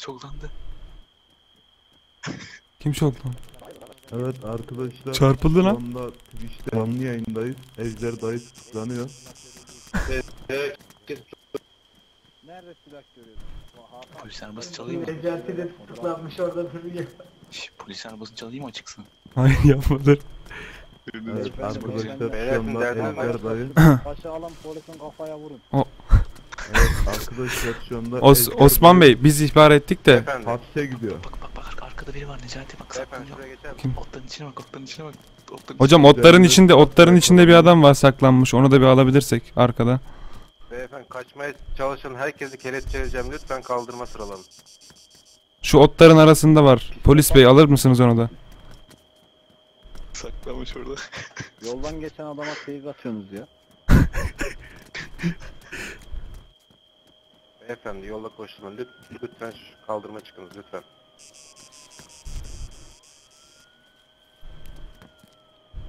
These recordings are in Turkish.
şoklandı. Kim şok lan? Evet arkadaşlar. Çarpıldı şu lan. anda Twitch'te canlı yayındayız. Ejder dayı tutuklanıyor. Nerede silah görüyorsun? O. Polis arabası çalayım mı? Necati de tutuklanmış orada duruyor. Şş, polis arabası çalayım mı açıksın? Hayır yapmadır. Evet Ben- arkadaşlar şu anda Ejder dayı. Taşı alan polisin kafaya vurun. Evet arkadaşlar şu anda Os Osman Bey biz ihbar ettik de. hapse gidiyor. Bak bak bak arka- arkada biri var Necati bak saklanıyor. Kim? Otların içine bak otların içine bak. Otların Hocam otların içinde otların içinde bir adam var saklanmış. Onu da bir alabilirsek arkada. Beyefendi kaçmaya çalışan herkesi kelepçeleyeceğim. Lütfen kaldırma sıralanın. Şu otların arasında var. Polis bey alır mısınız onu da? Saklanmış orada. Yoldan geçen adama teyit atıyorsunuz ya. Beyefendi yolda koşturma. Lüt- Lütfen şu kaldırma çıkınız lütfen.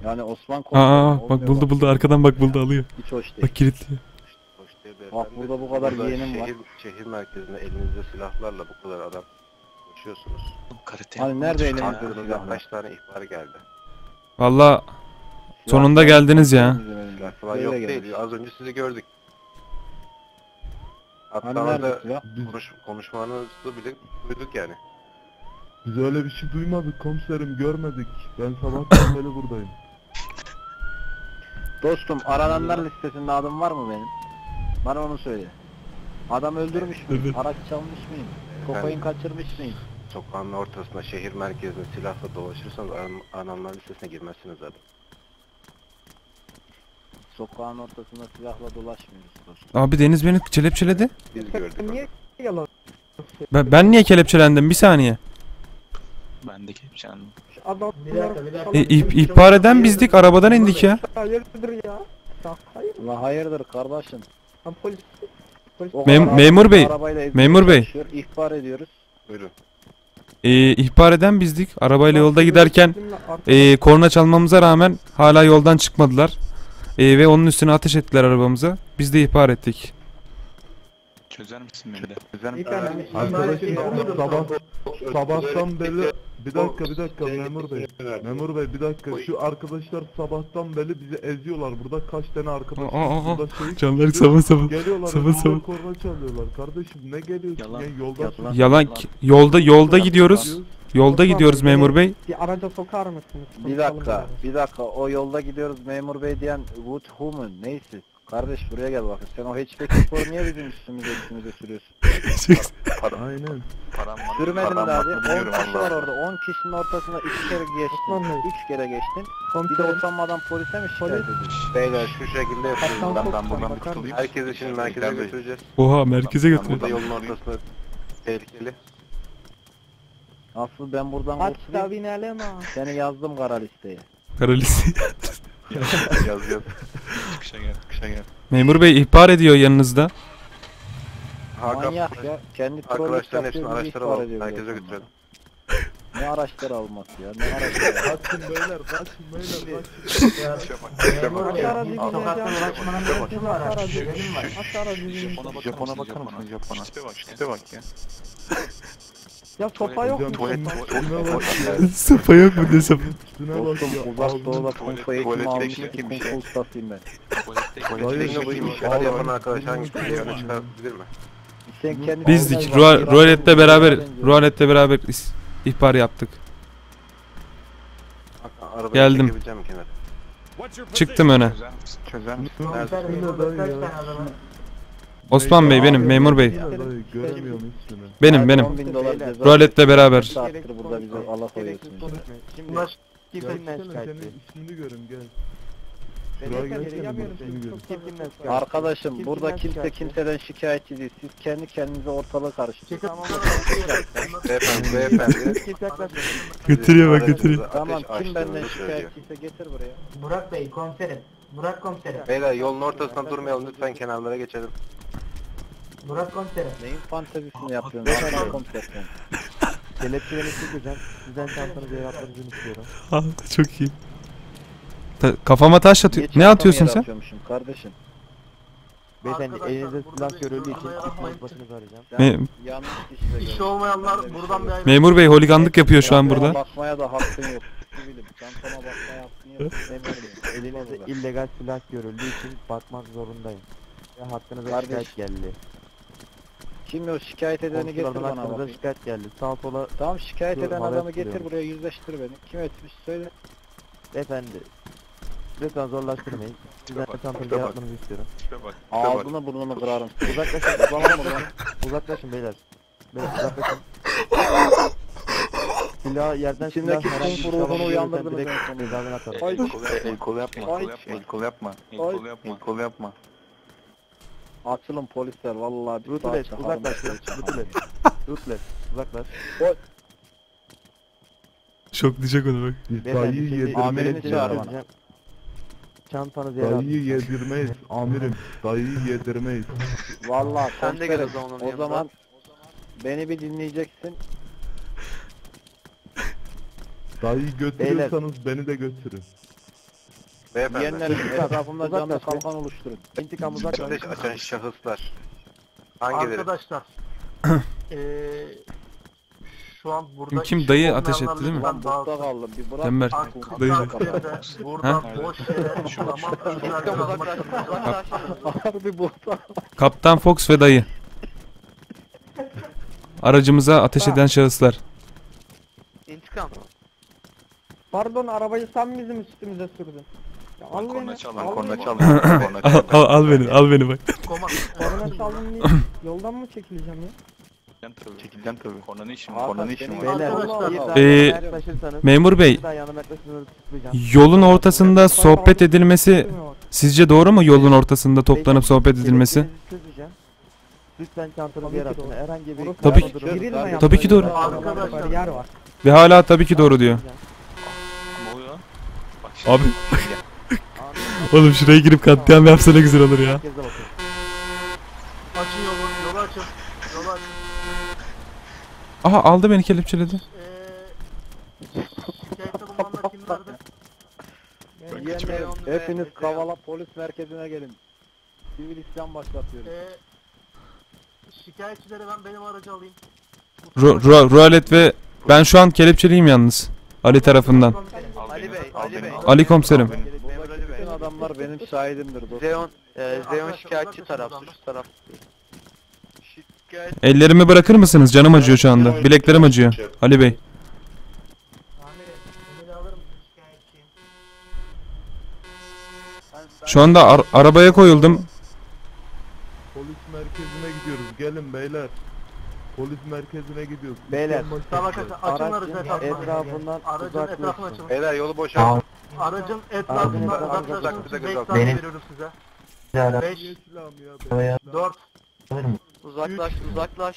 Yani Osman. Aa olmuyor bak buldu buldu arkadan bak buldu alıyor. Hiç hoş değil. Bak kilitliyor. Hoş değil beyefendi. Bak burada bu kadar Burada yeğenim var. şehir, Şehir merkezinde elinizde silahlarla bu kadar adam koşuyorsunuz. Karate. Hani nerede elinizde Ankırı'da silahlar? kaç tane ihbar geldi. Valla Sonunda geldiniz ya. Silah falan Böyle yok gelmiş. değil. Az önce sizi gördük. Hatta Hani nerede orada silah? Biz, konuş, konuşmanızı bile duyduk yani. biz öyle bir şey duymadık komiserim görmedik. Ben sabahtan beri buradayım. Dostum arananlar listesinde adım var mı benim? Bana onu söyle. Adam öldürmüş müyüm? Evet. Araç çalmış mıyım? Kokain kaçırmış mıyım? Sokağın ortasında şehir merkezinde silahla dolaşırsanız aran- arananlar listesine girmezsiniz zaten. Sokağın ortasında silahla dolaşmıyoruz dostum. abi Deniz beni kelepçeledi. Biz gördük. Niye yalan? Ben, ben niye kelepçelendim bir saniye. Ben de kelepçelendim. Adam Bir dakika, bir dakika. E, ih- ihbar eden bizdik arabadan indik ya. Hayırdır ya? Ya hayır. La hayırdır kardeşim? Lan polis. Polis. O Mem- kadar memur adam bey, arabayla ezmeye memur bey. çalışıyor, İhbar ediyoruz. Buyurun. E, ihbar eden bizdik. Arabayla yolda giderken e, korna çalmamıza rağmen hala yoldan çıkmadılar. E, ve onun üstüne ateş ettiler arabamıza. Biz de ihbar ettik. Çözer misin beni de? Arkadaşlar sabah sabahtan beri bir dakika bir dakika memur bey. Memur bey bir dakika şu arkadaşlar sabahtan beri bizi eziyorlar. Burada kaç tane arkadaş Aa, aa, aa. burada şey Canlar sabah sabah. Geliyorlar Sabah sabah. korna çalıyorlar. Kardeşim ne geliyorsun Yalan. ya yoldan Yalan. Yalan ki- yolda yolda gidiyoruz. Yolda gidiyoruz memur bey. Bir araca sokar mısınız? Bir dakika, bir dakika. O yolda gidiyoruz memur bey diyen Wood Human neyse. Kardeş buraya gel bakın. Sen o hatchback sporu niye bizim üstümüze üstümüze sürüyorsun? Aynen. Param var. Sürmedin var, diye. 10 biliyorum kişi var orada. 10 kişinin ortasına 3 kere geçtin. 3 kere geçtin. Bir de utanmadan polise mi şikayet ediyorsun? Beyler şu şekilde yapıyoruz. Ben, ben buradan mısın? Herkesi şimdi merkeze götüreceğiz. Oha merkeze Ben götür. burada yolun ortasında tehlikeli. Asıl ben buradan Aç kurtulayım. binelim ha. Seni yazdım kara listeye. Karalisi. Yaz yaz. Çıkışa gel. Çıkışa gel. memur bey ihbar ediyor yanınızda. Hakan Manyak ya. Kendi trollük arkadaşların yapıyor, hepsini bizi araçlara ihbar al. ediyor Merkeze diyorsun götürelim. bana. Ne araçlar alması ya? Ne araçlar? Kaçın beyler kaçın beyler kaçın. Memur bey. Aşağı dibine Sokaktan can- uğraşmanın Aşağı bir dibine ara. Benim var. Aşağı dibine. Japona bakar Japona mısın? bakar mısın? Japona. Tipe bak ya. Tipe bak ya. Ya sopa yok mu? Tuvalet sopa? yok mu ne safa? Üstüne bak Dostum ya. uzak ağzını- doğuda tuvalet- kung fu eğitimi tuvalet almış bir kung fu ustasıyım ben. Tuvalette yapan arkadaş mi? Sen kendi Bizdik. Ru Rualet'le beraber Rualet'le beraber ihbar yaptık. Geldim. Çıktım öne. Osman Bey benim memur bey. Göremiyorum. Benim benim. bin dolar ceza. Rualet'le beraber. Saattir burada bizi Allah koyuyorsun. Bunlar Gelsene kimden senin şikayetçi? ismini görün gel. Ben Şuraya yeter, gelsene yapıyorum. bak ismini görün. Kimden şikayetçi? Arkadaşım burada Kimden kimse kimseden şikayetçi değil. Siz kendi kendinize ortalığı karıştırın. Tamam. Beyefendi, beyefendi. Kimse yaklaşmasın. Götürüyor bak götürüyor. ateş Tamam kim açtığınızı benden söylüyor. şikayetçiyse getir buraya. Burak Bey komiserim. Burak komiserim. Beyler yolun ortasında durmayalım lütfen kenarlara geçelim. Burak komiserim. Neyin fantezisini yapıyorsun? Sen komiser sen. Kelepçeleri çok güzel. Sizden şansını cevaplarınızı istiyorum. Ah, Çok iyi. Ta- kafama taş atıyor. Ne atıyorsun sen? Kardeşim. Beyefendi elinizde silah görüldüğü için tutmanız başınızı arayacağım. Ne- yanlış işi olmayanlar buradan bir. Memur bey holiganlık yapıyor şu an burada. bakmaya da hakkın yok. Sivilim. Çantama bakmaya hakkın yok. Memur bey. Elinizde illegal silah görüldüğü için bakmak zorundayım. Ve hakkınıza şikayet geldi. Kim o şikayet edeni getir bana hakkınıza bakayım. şikayet geldi. Sağ sola Tamam şikayet eden haber adamı getir tutuyorum. buraya yüzleştir beni. Kim etmiş söyle. efendi. Lütfen zorlaştırmayın. Sizden bak, çantanızı tipe bak. yapmanızı istiyorum. Tipe bak. Ağzını burnunu kırarım. Uzaklaşın. uzaklaşın. uzaklaşın beyler. Beyler uzaklaşın. Silahı yerden İçindeki silah herhangi bir şey ruhunu alıp uyandırdınız direkt en cezaevine atarım. Ay. El kolu, el kolu yapma. El kolu yapma. El kolu yapma. El kolu yapma. Açılın polisler vallahi bir saat Rutlet çakarım. uzaklaş. Rutlet. Rutlet uzaklaş. Çok diyecek onu bak. Biz Beyefendi, dayıyı şimdi yedirmeyiz amirini çağır bana. Çantanızı yere atın. Dayıyı yedirmeyiz amirim. Dayıyı yedirmeyiz. Vallahi Sen de gel o komiserim, zaman onun O yanına. zaman beni bir dinleyeceksin. Dayıyı götürüyorsanız beni de götürün. Beyefendi. Yeğenlerim etrafımda canlı kalkan oluşturun. İntikam uzaklaş. Ateş açan şahıslar. Hangileri? Arkadaşlar. eee şu an burada Kim dayı ateş etti değil mi? bukta dağılsın. kaldım bir bırak. Arka Dayı. Ha? boş yere zaman izler Harbi bukta. Kaptan Fox ve dayı. Aracımıza ateş eden şahıslar. İntikam. Pardon arabayı sen bizim üstümüze sürdün. Ya al Korna beni. çal, al Korna beni. çal. Korna Al, al, al beni, al beni bak. Korna çaldın diye yoldan mı çekileceğim ya? Çekeceksin tabii. Çekileceğim tabii. Kornanın işi mi? Hakan, Kornanın işi senin mi? Beyler arkadaşlar bir var. daha Ee, yaklaşırsanız Memur bey, bir daha yanıma yaklaşırsanız tutuklayacağım. yolun ortasında sohbet edilmesi sizce doğru mu? Yolun ortasında toplanıp sohbet edilmesi? Kelepçenizi çözeceğim. Lütfen çantanızı Tabii yere ki atın. doğru. Herhangi bir Burası Tabii Girilme Tabii ki doğru. Arkadaşlar. Bariyer var. Ve hala tabii ki doğru diyor. Ne oluyor? Bak şimdi. Abi, oğlum şuraya girip katliam yapsa ne güzel olur ya. Açın yolu, yolu açın. Yolu açın. Aha aldı beni kelepçeledi. Şikayette bulunanlar kimlerdi? Yeğenlerim hepiniz Kavala polis merkezine gelin. Sivil isyan başlatıyoruz. Eee şikayetçileri ben benim aracı alayım. Ru- ru- rualet ve ben şu an kelepçeliyim yalnız. Ali tarafından. Al Ali Bey, al Ali Bey. al Ali komiserim. Adamlar benim şahidimdir dostum. Zeon, e, Zeon şikayetçi taraf, buradan. suç taraf. Şikayet. Ellerimi bırakır mısınız? Canım acıyor şu anda. Bileklerim acıyor. Ali Bey. Şikayetçiyim? Şu anda ar- arabaya koyuldum. Polis merkezine gidiyoruz. Gelin beyler. Polis merkezine gidiyoruz. Beyler, arkadaşlar açın aracın etrafından Aracın etrafını uzaklaşın. açın. Beyler yolu boşalt. Aracın Aracın etrafından etrafından uzaklaşın. 5 saniye Benim- veriyorum size. Niye 5, silahımı ya? 4, Uzaklaş, uzaklaş.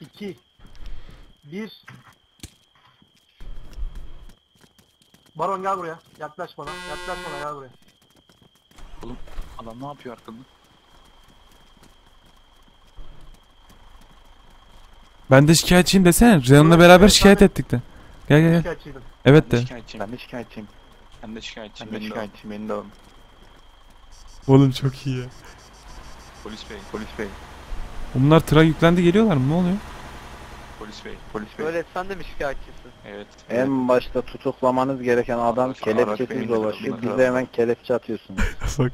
2, 1. Baron gel buraya. Yaklaş bana. Yaklaş bana gel buraya. Adam ne yapıyor arkada? Ben de şikayetçiyim desene. Reyhan'la beraber şikayet ettik de. Gel gel gel. Şikayetçiydim. Evet de. şikayetçiyim. Ben de şikayetçiyim. Ben de şikayetçiyim. Ben de şikayetçiyim. Beni de alın. Oğlum çok iyi ya. Polis bey, Polis bey. Bunlar tıra yüklendi geliyorlar mı? Ne oluyor? polis bey. Polis bey. Öyle sen de mi şikayetçisin? Evet. En başta tutuklamanız gereken adam Araç- kelepçesiz araç dolaşıyor. benim Bize hemen kelepçe atıyorsunuz. bak.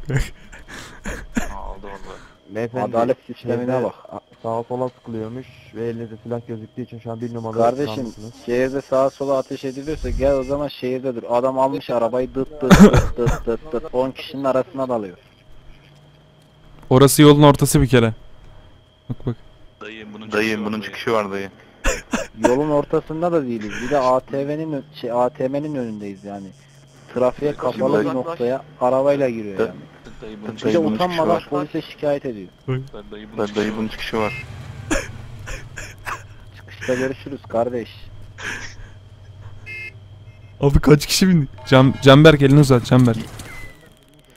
Aa, Aldı. Beyefendi, Adalet sistemine bak. a- Sağa sola sıkılıyormuş ve elinizde silah gözüktüğü için şu an bir numaralı Kardeşim şehirde sağa sola ateş ediliyorsa gel o zaman şehirde dur. Adam almış arabayı dıt dıt dıt dıt dıt dıt 10 kişinin arasına dalıyor. Orası yolun ortası bir kere. Bak bak. Dayı bunun Dayı çıkışı var, bunun dayı. çıkışı var dayı. Yolun ortasında da değiliz. Bir de ATV'nin şey ATM'nin önündeyiz yani. Trafiğe kapalı bir noktaya arabayla giriyor yani. Dayı bunun Bir de çıkışı çıkışı utanmadan var. polise şikayet ediyor. var. Dayı bunun çıkışı Dayı var. bunun çıkışı var. Çıkışta görüşürüz kardeş. Abi kaç kişi bindi? Cam, Canberk elini uzat Canberk.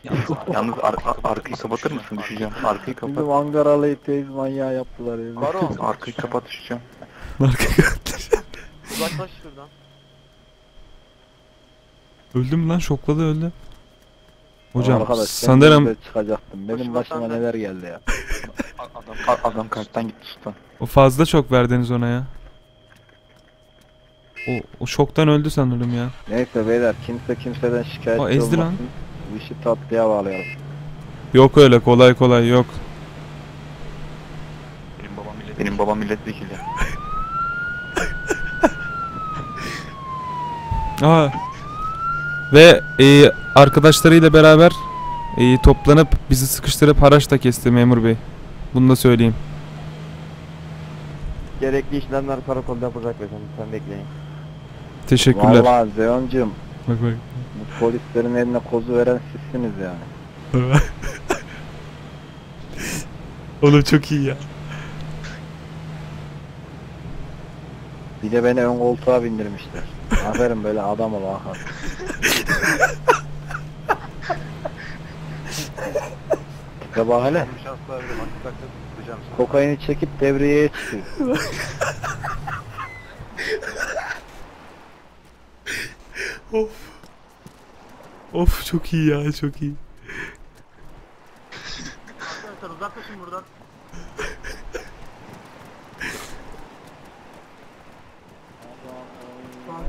Yalnız Yalnız ar ar- arkayı kapatır mısın? Düşeceğim. Arkayı kapat. Bizim Ankaralı'yı teyze manyağı yaptılar ya. Baron, Arkayı kapat düşeceğim. Arka uzaklaş şuradan. Öldüm lan şokladı öldü. Hocam Arkadaş, sanırım çıkacaktım. Benim Başıma başıma senden- neler geldi ya. Adam, adam kalpten gitti usta. O fazla çok verdiniz ona ya. O, o şoktan öldü sanırım ya. Neyse beyler kimse kimseden şikayetçi O ezdi lan. Bu işi tatlıya bağlayalım. Yok öyle kolay kolay yok. Benim babam millet. Benim babam milletvekili. Aa. Ve e, arkadaşlarıyla beraber e, toplanıp bizi sıkıştırıp haraç da kesti memur bey. Bunu da söyleyeyim. Gerekli işlemler karakolda yapacak efendim. Lütfen bekleyin. Teşekkürler. Vallahi Zeyoncum Bak bak. bu polislerin eline kozu veren sizsiniz yani. Oğlum çok iyi ya. Bir de beni ön koltuğa bindirmişler. Aferin böyle adam ol Hakan. Bak hele. Kokaini çekip devriyeye çıkıyor. Of çok iyi ya çok iyi. Arkadaşlar uzaklaşın buradan.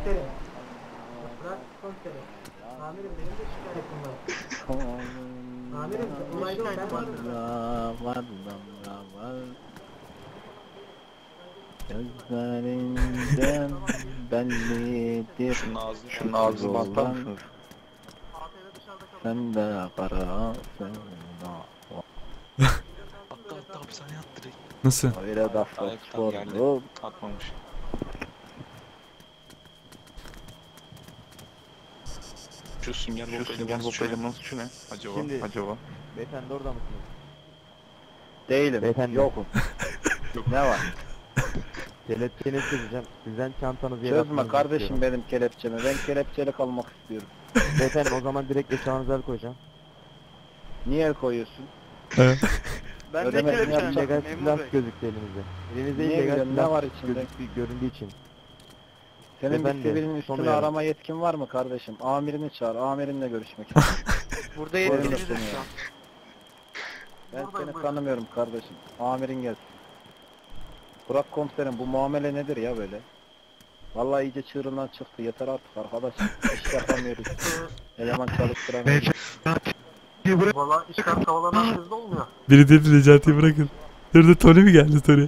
Komiserim. Bırak komiserim. Amirim benim de şikayetim var. Amirim olay değil ben varım. Gözlerinden bellidir. Mısınız? ATV dışarıda kalın. Sen de karasın. Hatta hatta hapishaneye at direkt. Nasıl? Öyle da Ayaktan geldi. fosforlu. Atmamış. Şu sünger Şu bob sünger elemanın bob suçu ne? Acaba? Şimdi- Acaba? Beyefendi orada mısınız? Değilim. Beyefendi. Yokum. ne var? Kelepçenizi çözeceğim. Sizden çantanızı yere Çözme atmanızı kardeşim istiyorum. benim kelepçemi. Ben kelepçeli kalmak istiyorum. Beyefendi o zaman direkt eşyanıza el koyacağım. Niye el koyuyorsun? Ben Ödemesini kelepçem. yapacak. Memur silah bey. gözüktü elinizde. Elinizde Niye illegal biliyorum, ne silah var içinde? gözüktüğü göründüğü için. Senin bir sivilin üstüne uyarı. arama yetkin var mı kardeşim? Amirini çağır. Amirinle görüşmek istiyorum. Burada yok yok şu an. ben seni tanımıyorum kardeşim. Amirin gelsin. Burak komiserim bu muamele nedir ya böyle? Vallahi iyice çığırından çıktı. Yeter artık arkadaş. İş yapamıyoruz. Eleman çalıştıramıyoruz. Valla işler kavalanan bizde olmuyor. Biri dedi Necati'yi bırakın. Dur dur Tony mi geldi Tony?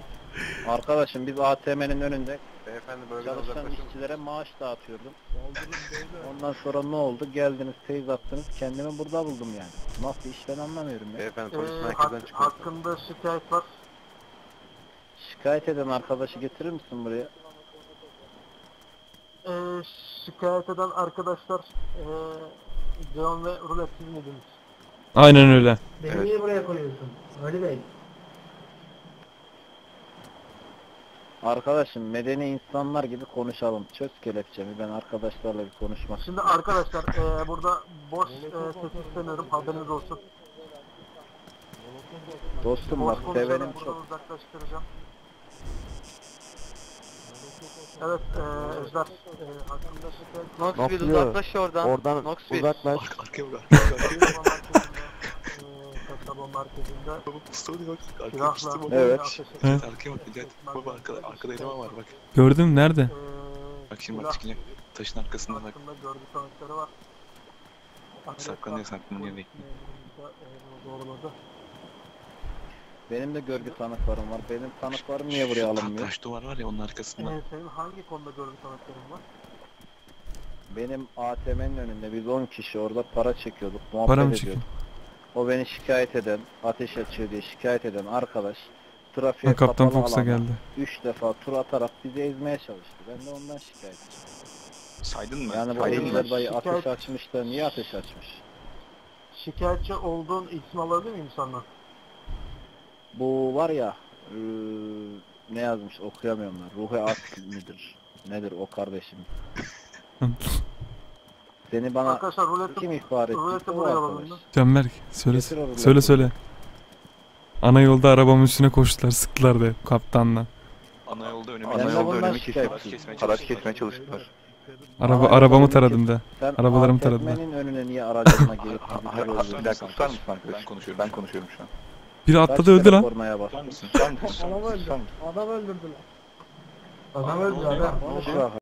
Arkadaşım biz ATM'nin önünde Beyefendi bölgeden çalışan uzaklaşın. işçilere maaş dağıtıyordum. Ondan sonra ne oldu? Geldiniz, teyze attınız. Kendimi burada buldum yani. Nasıl iş ben anlamıyorum ya. Beyefendi polis Ee, merkezden hak- çıkıyor. hakkında şikayet var. Şikayet eden arkadaşı getirir misin buraya? Ee, şikayet eden arkadaşlar ee, John ve Rulet siz miydiniz? Aynen öyle. Beni Evet. niye buraya koyuyorsun? Ali Bey. Arkadaşım medeni insanlar gibi konuşalım. Çöz kelepçemi ben arkadaşlarla bir konuşmak Şimdi arkadaşlar ee, burada boş ee, ses istemiyorum haberiniz olsun. Dostum Boş bak konuşalım sevenim buradan çok. uzaklaştıracağım. Evet ee, Ejder ee, hakkında şikayet var. Knoxville uzaklaş oradan. Oradan uzaklaş. Arka, arkaya bak. bak. Arkaya bak. Evet. ateş etmek Evet. Arkaya bak Necati. Baba arkada, arkada eleman var bak. Gördüm nerede? Ee, Bak şimdi bak çıkacak. Taşın arkasında bak. hakkında görgü tanıkları var. Saklanıyor saklanıyor bekliyor. Doğruladı. Benim de görgü tanıklarım var. Benim tanıklarım niye buraya alınmıyor? Taş duvar var ya onun arkasında. Ee, senin hangi konuda görgü tanıkların var? Benim ATM'nin önünde biz 10 kişi orada para çekiyorduk. Para mı Muhabbet çekiyor? ediyorduk. O beni şikayet eden, ateş açıyor diye şikayet eden arkadaş trafiğe Ha, Kaptan kapalı Fox'a geldi. 3 defa tur atarak bizi ezmeye çalıştı. Ben de ondan şikayetçiyim. Saydın mı? Yani bu? Ejder dayı Şikayet- ateş açmış da niye ateş açmış? Şikayetçi olduğun ismi alabilir miyim senden? Bu var ya eee, ne yazmış okuyamıyorum ben. Ruhi Ak midir? Nedir o kardeşim? Seni bana Arkadaşlar ruleti, kim ihbar etti? ruleti buraya alalım. Canberk söyle söyle rulotu. söyle. Ana yolda arabamın üstüne koştular sıktılar da kaptanla. Ana yolda önüme Ben de Ana yolda önümü kesmeye Araç çalıştılar. kesmeye çalıştılar. Araba arabamı taradım da. Sen Arabalarımı taradılar. ATM'nin önüne niye aracına terörle Bir dakika susar mısın Ben arkadaş? konuşuyorum. Ben konuşuyorum şu an. Biri atladı öldü lan. Kornaya bas. Tutar mısın? Tutar mısın? Adam öldü. Adam öldürdüler. Adam öldü adam.